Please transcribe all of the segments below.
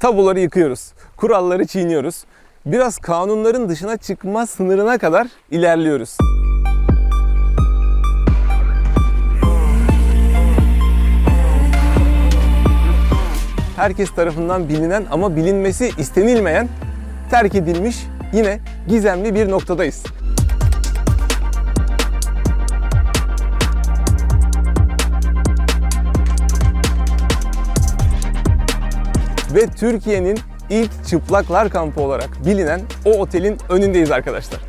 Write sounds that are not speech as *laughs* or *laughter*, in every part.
tabuları yıkıyoruz. Kuralları çiğniyoruz. Biraz kanunların dışına çıkma sınırına kadar ilerliyoruz. Herkes tarafından bilinen ama bilinmesi istenilmeyen, terk edilmiş yine gizemli bir noktadayız. Ve Türkiye'nin ilk çıplaklar kampı olarak bilinen o otelin önündeyiz arkadaşlar.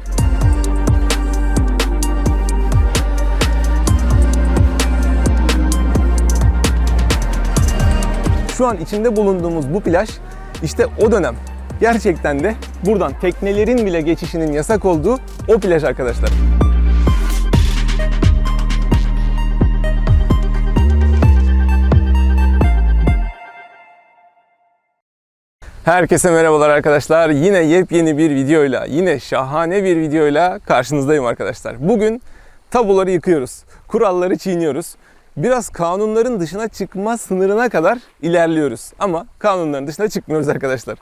Şu an içinde bulunduğumuz bu plaj işte o dönem gerçekten de buradan teknelerin bile geçişinin yasak olduğu o plaj arkadaşlar. Herkese merhabalar arkadaşlar. Yine yepyeni bir videoyla, yine şahane bir videoyla karşınızdayım arkadaşlar. Bugün tabuları yıkıyoruz. Kuralları çiğniyoruz. Biraz kanunların dışına çıkma sınırına kadar ilerliyoruz. Ama kanunların dışına çıkmıyoruz arkadaşlar.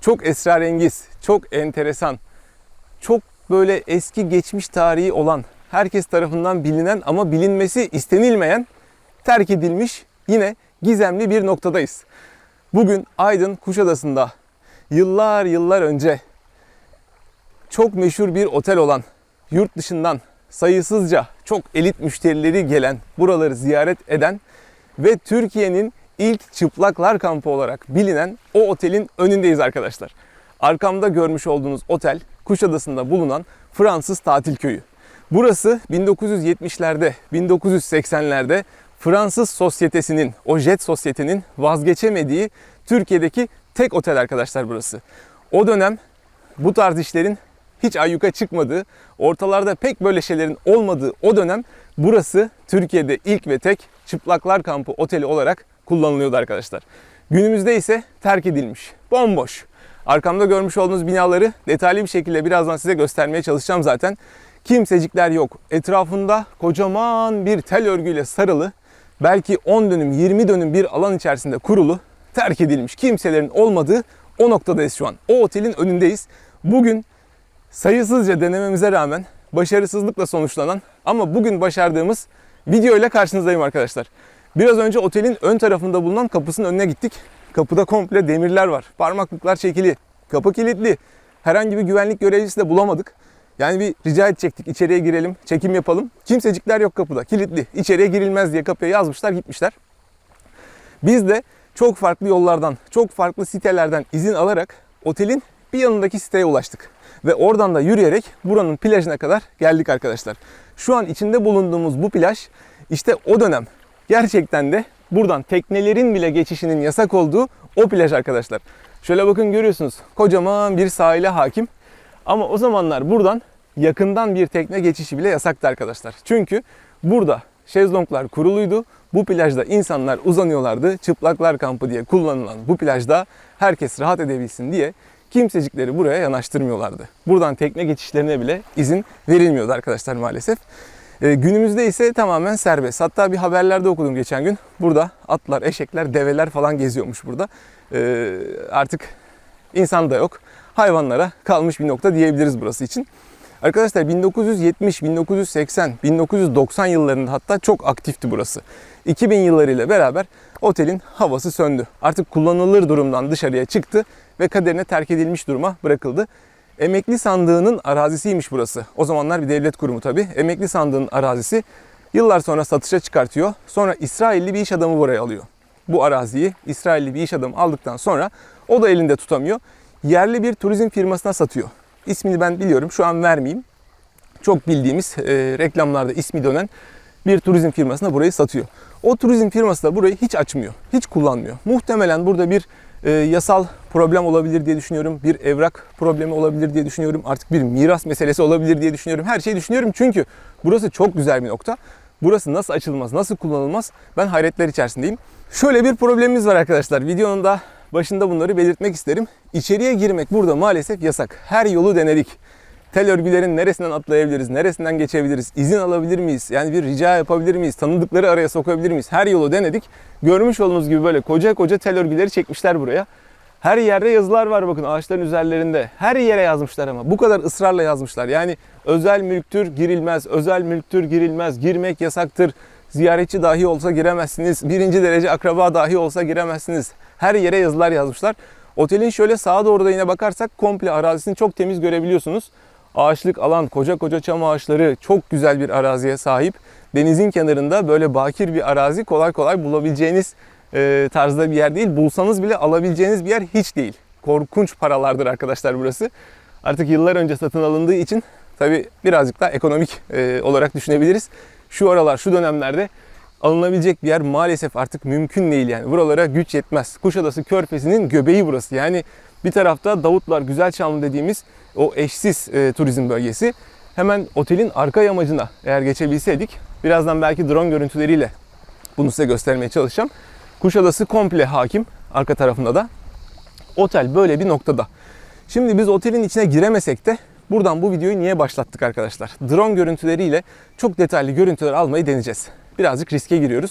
Çok esrarengiz, çok enteresan, çok böyle eski geçmiş tarihi olan, herkes tarafından bilinen ama bilinmesi istenilmeyen, terk edilmiş yine gizemli bir noktadayız. Bugün Aydın Kuşadası'nda yıllar yıllar önce çok meşhur bir otel olan yurt dışından sayısızca çok elit müşterileri gelen, buraları ziyaret eden ve Türkiye'nin ilk çıplaklar kampı olarak bilinen o otelin önündeyiz arkadaşlar. Arkamda görmüş olduğunuz otel Kuşadası'nda bulunan Fransız tatil köyü. Burası 1970'lerde, 1980'lerde Fransız sosyetesinin, o jet sosyetenin vazgeçemediği Türkiye'deki tek otel arkadaşlar burası. O dönem bu tarz işlerin hiç ayyuka çıkmadığı, ortalarda pek böyle şeylerin olmadığı o dönem burası Türkiye'de ilk ve tek çıplaklar kampı oteli olarak kullanılıyordu arkadaşlar. Günümüzde ise terk edilmiş, bomboş. Arkamda görmüş olduğunuz binaları detaylı bir şekilde birazdan size göstermeye çalışacağım zaten. Kimsecikler yok. Etrafında kocaman bir tel örgüyle sarılı, belki 10 dönüm, 20 dönüm bir alan içerisinde kurulu, terk edilmiş kimselerin olmadığı o noktadayız şu an. O otelin önündeyiz. Bugün sayısızca denememize rağmen başarısızlıkla sonuçlanan ama bugün başardığımız video ile karşınızdayım arkadaşlar. Biraz önce otelin ön tarafında bulunan kapısının önüne gittik. Kapıda komple demirler var. Parmaklıklar çekili. Kapı kilitli. Herhangi bir güvenlik görevlisi de bulamadık. Yani bir rica edecektik içeriye girelim, çekim yapalım. Kimsecikler yok kapıda, kilitli. İçeriye girilmez diye kapıya yazmışlar, gitmişler. Biz de çok farklı yollardan, çok farklı sitelerden izin alarak otelin bir yanındaki siteye ulaştık. Ve oradan da yürüyerek buranın plajına kadar geldik arkadaşlar. Şu an içinde bulunduğumuz bu plaj işte o dönem gerçekten de buradan teknelerin bile geçişinin yasak olduğu o plaj arkadaşlar. Şöyle bakın görüyorsunuz kocaman bir sahile hakim. Ama o zamanlar buradan yakından bir tekne geçişi bile yasaktı arkadaşlar. Çünkü burada şezlonglar kuruluydu. Bu plajda insanlar uzanıyorlardı. Çıplaklar kampı diye kullanılan bu plajda herkes rahat edebilsin diye kimsecikleri buraya yanaştırmıyorlardı. Buradan tekne geçişlerine bile izin verilmiyordu arkadaşlar maalesef. Ee, günümüzde ise tamamen serbest. Hatta bir haberlerde okudum geçen gün. Burada atlar, eşekler, develer falan geziyormuş burada. Ee, artık insan da yok. Hayvanlara kalmış bir nokta diyebiliriz burası için. Arkadaşlar 1970, 1980, 1990 yıllarında hatta çok aktifti burası. 2000 yıllarıyla beraber otelin havası söndü. Artık kullanılır durumdan dışarıya çıktı ve kaderine terk edilmiş duruma bırakıldı. Emekli sandığının arazisiymiş burası. O zamanlar bir devlet kurumu tabii. Emekli sandığının arazisi yıllar sonra satışa çıkartıyor. Sonra İsrailli bir iş adamı buraya alıyor. Bu araziyi İsrailli bir iş adamı aldıktan sonra o da elinde tutamıyor. Yerli bir turizm firmasına satıyor. İsmini ben biliyorum şu an vermeyeyim. Çok bildiğimiz e, reklamlarda ismi dönen bir turizm firmasına burayı satıyor. O turizm firması da burayı hiç açmıyor, hiç kullanmıyor. Muhtemelen burada bir e, yasal problem olabilir diye düşünüyorum. Bir evrak problemi olabilir diye düşünüyorum. Artık bir miras meselesi olabilir diye düşünüyorum. Her şeyi düşünüyorum çünkü burası çok güzel bir nokta. Burası nasıl açılmaz, nasıl kullanılmaz ben hayretler içerisindeyim. Şöyle bir problemimiz var arkadaşlar. Videonun da başında bunları belirtmek isterim. İçeriye girmek burada maalesef yasak. Her yolu denedik. Tel örgülerin neresinden atlayabiliriz, neresinden geçebiliriz, izin alabilir miyiz, yani bir rica yapabilir miyiz, tanıdıkları araya sokabilir miyiz? Her yolu denedik. Görmüş olduğunuz gibi böyle koca koca tel örgüleri çekmişler buraya. Her yerde yazılar var bakın ağaçların üzerlerinde. Her yere yazmışlar ama bu kadar ısrarla yazmışlar. Yani özel mülktür girilmez, özel mülktür girilmez, girmek yasaktır. Ziyaretçi dahi olsa giremezsiniz. Birinci derece akraba dahi olsa giremezsiniz. Her yere yazılar yazmışlar. Otelin şöyle sağa doğru da yine bakarsak komple arazisini çok temiz görebiliyorsunuz. Ağaçlık alan, koca koca çam ağaçları çok güzel bir araziye sahip. Denizin kenarında böyle bakir bir arazi kolay kolay bulabileceğiniz e, tarzda bir yer değil. Bulsanız bile alabileceğiniz bir yer hiç değil. Korkunç paralardır arkadaşlar burası. Artık yıllar önce satın alındığı için tabi birazcık daha ekonomik e, olarak düşünebiliriz. Şu aralar, şu dönemlerde alınabilecek bir yer maalesef artık mümkün değil yani. Buralara güç yetmez. Kuşadası Körfezi'nin göbeği burası. Yani bir tarafta Davutlar, Güzelçamlı dediğimiz o eşsiz e, turizm bölgesi. Hemen otelin arka yamacına eğer geçebilseydik birazdan belki drone görüntüleriyle bunu size göstermeye çalışacağım. Kuşadası komple hakim arka tarafında da. Otel böyle bir noktada. Şimdi biz otelin içine giremesek de buradan bu videoyu niye başlattık arkadaşlar? Drone görüntüleriyle çok detaylı görüntüler almayı deneyeceğiz. Birazcık riske giriyoruz.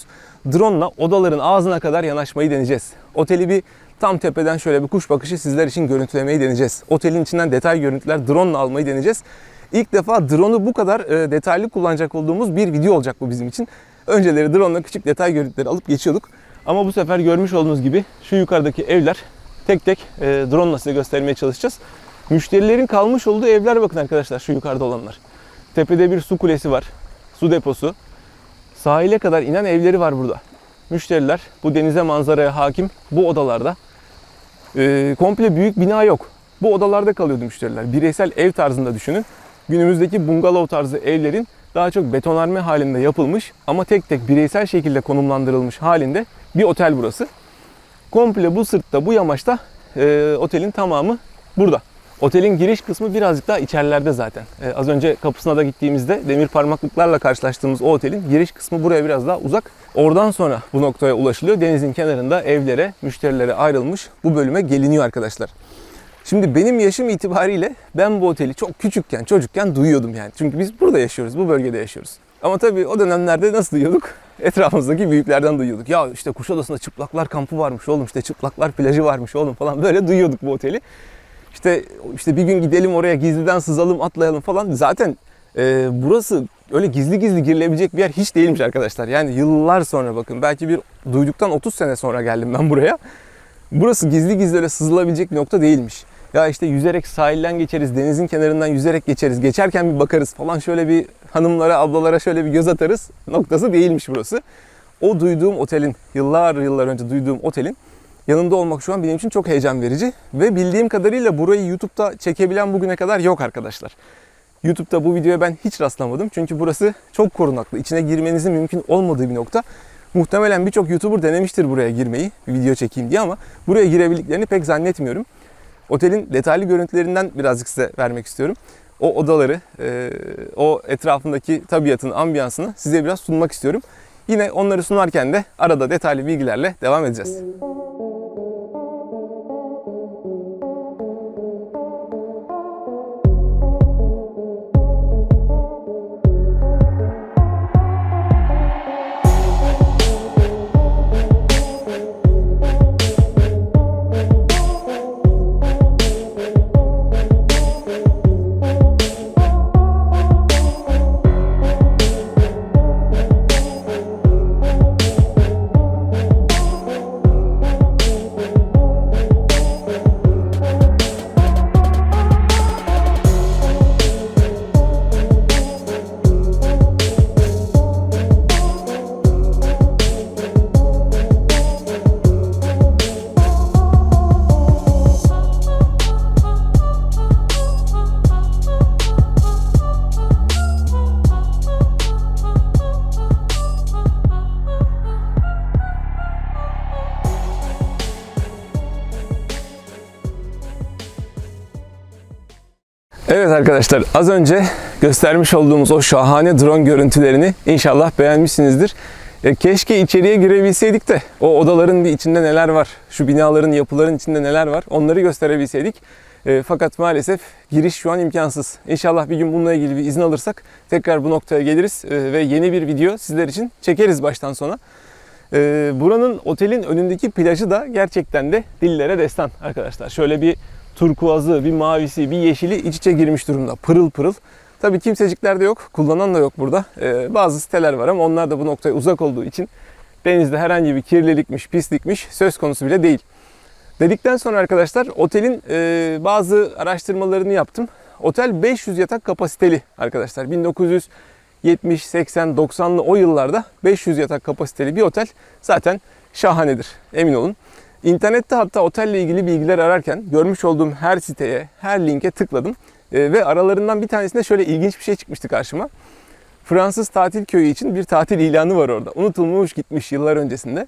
Drone ile odaların ağzına kadar yanaşmayı deneyeceğiz. Oteli bir tam tepeden şöyle bir kuş bakışı sizler için görüntülemeyi deneyeceğiz. Otelin içinden detay görüntüler drone ile almayı deneyeceğiz. İlk defa drone'u bu kadar e, detaylı kullanacak olduğumuz bir video olacak bu bizim için. Önceleri drone ile küçük detay görüntüleri alıp geçiyorduk. Ama bu sefer görmüş olduğunuz gibi şu yukarıdaki evler tek tek e, drone ile size göstermeye çalışacağız. Müşterilerin kalmış olduğu evler bakın arkadaşlar şu yukarıda olanlar. Tepede bir su kulesi var. Su deposu. Sahile kadar inen evleri var burada. Müşteriler bu denize manzaraya hakim bu odalarda. E, komple büyük bina yok. Bu odalarda kalıyordu müşteriler. Bireysel ev tarzında düşünün. Günümüzdeki bungalov tarzı evlerin daha çok betonarme halinde yapılmış ama tek tek bireysel şekilde konumlandırılmış halinde bir otel burası. Komple bu sırtta, bu yamaçta e, otelin tamamı burada. Otelin giriş kısmı birazcık daha içerilerde zaten. E, az önce kapısına da gittiğimizde demir parmaklıklarla karşılaştığımız o otelin giriş kısmı buraya biraz daha uzak. Oradan sonra bu noktaya ulaşılıyor. Denizin kenarında evlere, müşterilere ayrılmış bu bölüme geliniyor arkadaşlar. Şimdi benim yaşım itibariyle ben bu oteli çok küçükken, çocukken duyuyordum yani. Çünkü biz burada yaşıyoruz, bu bölgede yaşıyoruz. Ama tabii o dönemlerde nasıl duyuyorduk? *laughs* Etrafımızdaki büyüklerden duyuyorduk. Ya işte Kuşadası'nda çıplaklar kampı varmış oğlum, işte çıplaklar plajı varmış oğlum falan böyle duyuyorduk bu oteli. İşte işte bir gün gidelim oraya gizliden sızalım, atlayalım falan. Zaten e, burası öyle gizli gizli girilebilecek bir yer hiç değilmiş arkadaşlar. Yani yıllar sonra bakın belki bir duyduktan 30 sene sonra geldim ben buraya. Burası gizli gizli öyle sızılabilecek bir nokta değilmiş. Ya işte yüzerek sahilden geçeriz, denizin kenarından yüzerek geçeriz. Geçerken bir bakarız falan şöyle bir hanımlara, ablalara şöyle bir göz atarız noktası değilmiş burası. O duyduğum otelin, yıllar yıllar önce duyduğum otelin yanında olmak şu an benim için çok heyecan verici. Ve bildiğim kadarıyla burayı YouTube'da çekebilen bugüne kadar yok arkadaşlar. YouTube'da bu videoya ben hiç rastlamadım. Çünkü burası çok korunaklı. İçine girmenizin mümkün olmadığı bir nokta. Muhtemelen birçok YouTuber denemiştir buraya girmeyi, video çekeyim diye ama buraya girebildiklerini pek zannetmiyorum. Otelin detaylı görüntülerinden birazcık size vermek istiyorum. O odaları, e, o etrafındaki tabiatın ambiyansını size biraz sunmak istiyorum. Yine onları sunarken de arada detaylı bilgilerle devam edeceğiz. Arkadaşlar az önce göstermiş olduğumuz o şahane drone görüntülerini inşallah beğenmişsinizdir. E, keşke içeriye girebilseydik de o odaların bir içinde neler var, şu binaların, yapıların içinde neler var onları gösterebilseydik. E, fakat maalesef giriş şu an imkansız. İnşallah bir gün bununla ilgili bir izin alırsak tekrar bu noktaya geliriz e, ve yeni bir video sizler için çekeriz baştan sona. Ee, buranın otelin önündeki plajı da gerçekten de dillere destan arkadaşlar. Şöyle bir turkuazı, bir mavisi, bir yeşili iç içe girmiş durumda. Pırıl pırıl. Tabii kimsecikler de yok, kullanan da yok burada. Ee, bazı siteler var ama onlar da bu noktaya uzak olduğu için denizde herhangi bir kirlilikmiş, pislikmiş söz konusu bile değil. Dedikten sonra arkadaşlar otelin e, bazı araştırmalarını yaptım. Otel 500 yatak kapasiteli arkadaşlar. 1970, 80, 90'lı o yıllarda 500 yatak kapasiteli bir otel zaten şahanedir emin olun. İnternette hatta otelle ilgili bilgiler ararken görmüş olduğum her siteye, her linke tıkladım. E, ve aralarından bir tanesinde şöyle ilginç bir şey çıkmıştı karşıma. Fransız tatil köyü için bir tatil ilanı var orada. Unutulmuş gitmiş yıllar öncesinde.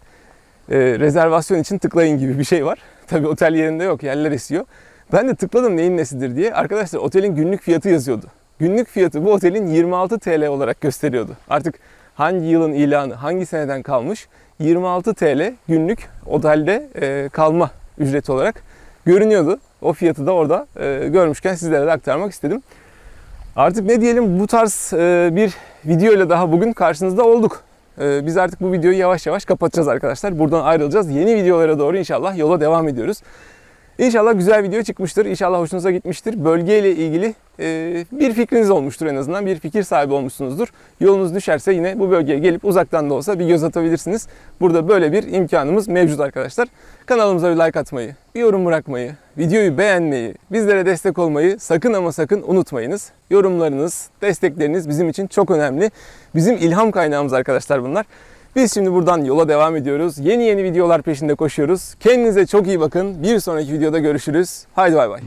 E, rezervasyon için tıklayın gibi bir şey var. *laughs* Tabii otel yerinde yok, yerler esiyor. Ben de tıkladım neyin nesidir diye. Arkadaşlar otelin günlük fiyatı yazıyordu. Günlük fiyatı bu otelin 26 TL olarak gösteriyordu. Artık hangi yılın ilanı, hangi seneden kalmış 26 TL günlük otelde e, kalma ücreti olarak görünüyordu. O fiyatı da orada e, görmüşken sizlere de aktarmak istedim. Artık ne diyelim bu tarz e, bir video ile daha bugün karşınızda olduk. E, biz artık bu videoyu yavaş yavaş kapatacağız arkadaşlar. Buradan ayrılacağız. Yeni videolara doğru inşallah yola devam ediyoruz. İnşallah güzel video çıkmıştır. İnşallah hoşunuza gitmiştir. Bölgeyle ilgili e, bir fikriniz olmuştur en azından. Bir fikir sahibi olmuşsunuzdur. Yolunuz düşerse yine bu bölgeye gelip uzaktan da olsa bir göz atabilirsiniz. Burada böyle bir imkanımız mevcut arkadaşlar. Kanalımıza bir like atmayı, bir yorum bırakmayı, videoyu beğenmeyi, bizlere destek olmayı sakın ama sakın unutmayınız. Yorumlarınız, destekleriniz bizim için çok önemli. Bizim ilham kaynağımız arkadaşlar bunlar. Biz şimdi buradan yola devam ediyoruz. Yeni yeni videolar peşinde koşuyoruz. Kendinize çok iyi bakın. Bir sonraki videoda görüşürüz. Haydi bay bay.